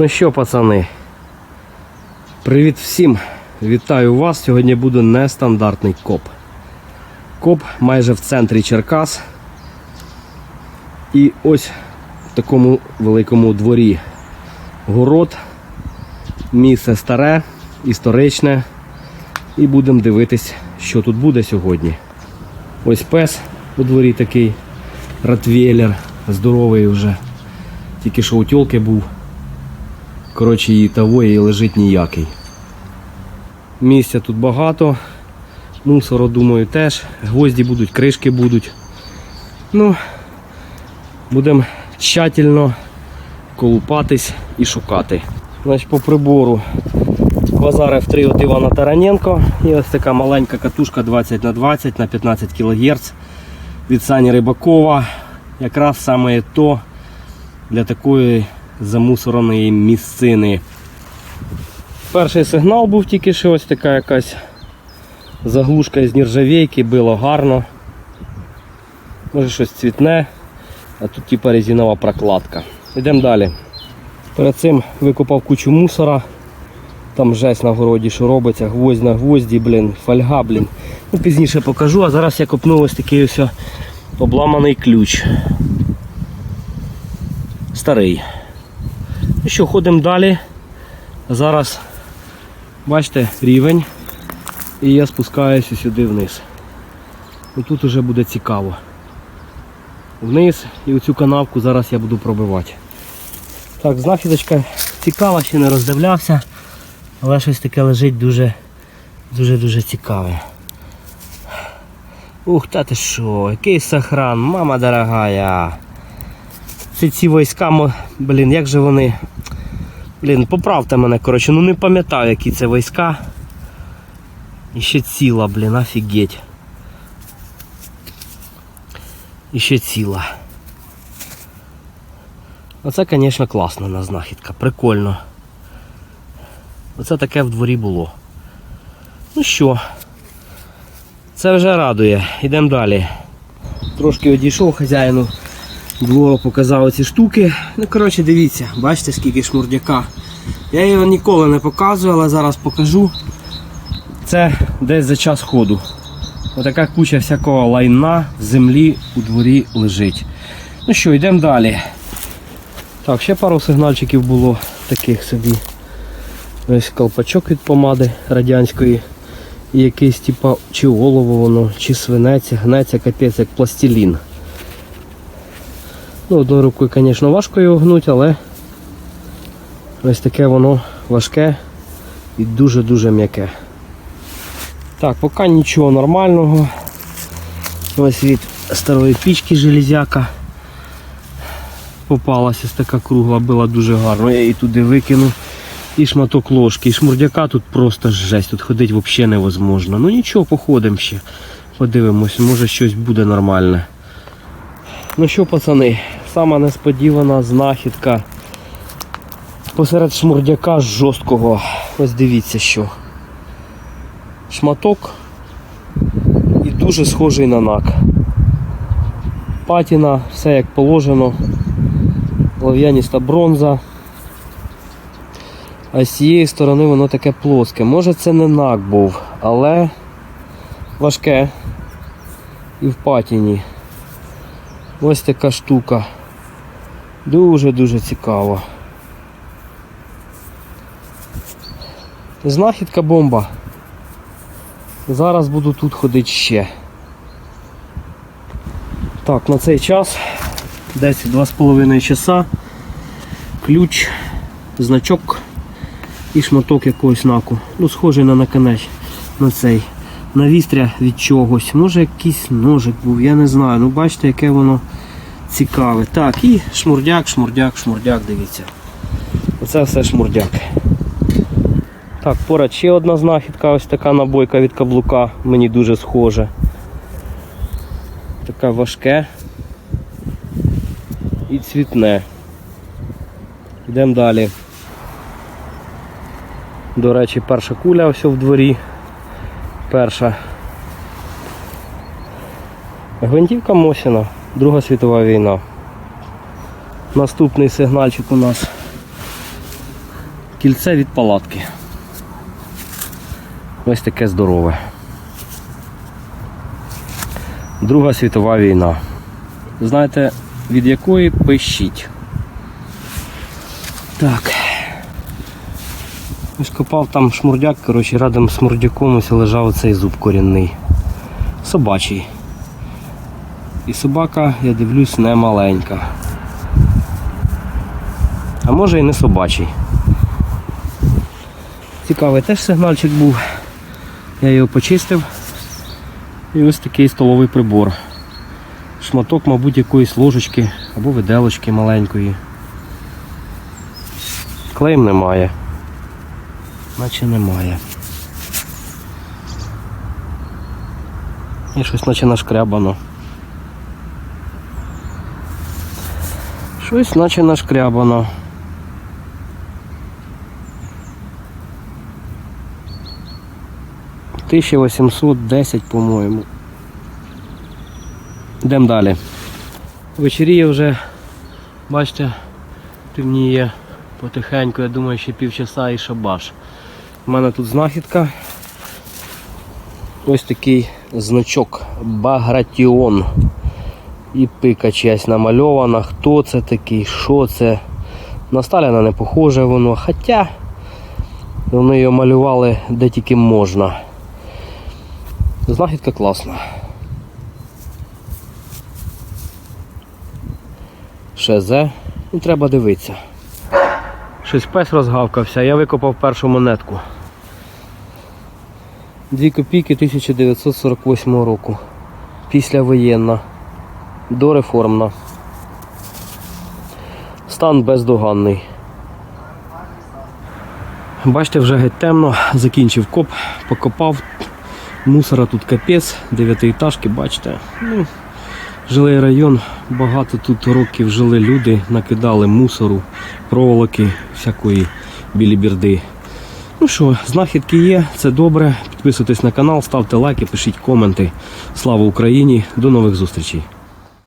Ну що, пацани, привіт всім! Вітаю вас! Сьогодні буде нестандартний коп. Коп майже в центрі Черкас. І ось в такому великому дворі. Город, місце старе, історичне. І будемо дивитись, що тут буде сьогодні. Ось пес у дворі такий ротвейлер, здоровий вже. Тільки що у тьолки був. Коротше, її того і лежить ніякий. Місця тут багато. Мусору, думаю, теж. Гвозді будуть, кришки будуть. Ну, будемо тщательно колупатись і шукати. Значить, по прибору базарив 3 от Івана Тараненко. І ось така маленька катушка 20 на 20 на 15 кГц від Сані Рибакова. Якраз саме то для такої замусореної місцини. Перший сигнал був тільки що ось така якась заглушка з нержавейки, було гарно. Може щось цвітне, а тут типа резинова прокладка. Йдемо далі. Перед цим викопав кучу мусора. Там жесть на городі, що робиться, гвоздь на гвозді, блін, фольга, блін. Ну, пізніше покажу, а зараз я копнув ось такий ось обламаний ключ. Старий. Ну що, ходимо далі. Зараз, бачите, рівень. І я спускаюся сюди вниз. І тут уже буде цікаво. Вниз і оцю канавку зараз я буду пробивати. Так, знахідочка цікава, ще не роздивлявся, але щось таке лежить дуже дуже дуже цікаве. Ух, та ти що, який сохран, мама дорогая. Це ці війська, блін, як же вони. Блін, поправте мене, коротше, ну не пам'ятаю, які це війська. І ще ціла, блін, офігеть. І ще ціла. Оце, звісно, класна на знахідка, прикольно. Оце таке в дворі було. Ну що, це вже радує. Йдемо далі. Трошки одійшов хазяїну двору, показав ці штуки. Ну, коротше, дивіться, бачите, скільки шмурдяка. Я його ніколи не показую, але зараз покажу. Це десь за час ходу. Отака куча всякого лайна в землі у дворі лежить. Ну що, йдемо далі. Так, ще пару сигнальчиків було таких собі. Ось колпачок від помади радянської. І якийсь типа чи олово воно, чи свинець, гнеться капець як пластилін. Ну, одною рукою, звісно, важко його гнути, але ось таке воно важке і дуже-дуже м'яке. Так, поки нічого нормального. Ось від старої пічки железяка попалася така кругла, була дуже гарно. Я її туди викинув. І шматок ложки, і шмурдяка тут просто жесть, тут ходити взагалі невозможно. Ну нічого, походимо ще. Подивимось, може щось буде нормальне. Ну що, пацани, сама несподівана знахідка посеред шмурдяка жорсткого. Ось дивіться що. Шматок і дуже схожий на нак. Патіна, все як положено. Лов'яніста бронза. А з цієї сторони воно таке плоске. Може це не нак був, але важке і в патіні. Ось така штука. Дуже-дуже цікаво. Знахідка бомба. Зараз буду тут ходити ще. Так, на цей час десь 2,5 часа ключ, значок і шматок якогось наку. Ну, схожий на наконеч на цей. На вістря від чогось. Може якийсь ножик був, я не знаю. Ну бачите, яке воно цікаве. Так, і шмурдяк, шмурдяк, шмурдяк, дивіться. Оце все шмурдяк. Так, поряд ще одна знахідка, ось така набойка від каблука, мені дуже схоже. Таке важке і цвітне. Йдемо далі. До речі, перша куля ось в дворі. Перша. Гвинтівка Мосіна, Друга світова війна. Наступний сигнальчик у нас Кільце від палатки. Ось таке здорове. Друга світова війна. Знаєте, від якої пишіть. Так. Ось копав там шмурдяк, коротше, рядом з шмурдяком ось лежав оцей зуб корінний. Собачий. І собака, я дивлюсь, не маленька. А може і не собачий. Цікавий теж сигнальчик був. Я його почистив. І ось такий столовий прибор. Шматок, мабуть, якоїсь ложечки або виделочки маленької. Клейм немає. Наче немає. І щось наче нашкрябано. Щось наче нашкрябано. Тисяча 810, по-моєму. Йдемо далі. Вечеріє вже, бачите, темніє потихеньку, я думаю, ще півчаса і шабаш. У мене тут знахідка. Ось такий значок Багратіон. І пика чиясь намальована. Хто це такий, що це. На Сталіна не похоже воно, хоча вони його малювали де тільки можна. Знахідка класна. Шезе. І треба дивитися. Щось пес розгавкався, я викопав першу монетку. 2 копійки 1948 року. Післявоєнна. Дореформна. Стан бездоганний. Бачите, вже геть темно, закінчив коп, покопав. Мусора тут капець, дев'ятиэтажки, бачите. Ну, жилий район, багато тут років жили люди, накидали мусору, проволоки, всякої білібірди. Ну що, знахідки є, це добре. Підписуйтесь на канал, ставте лайки, пишіть коменти. Слава Україні! До нових зустрічей!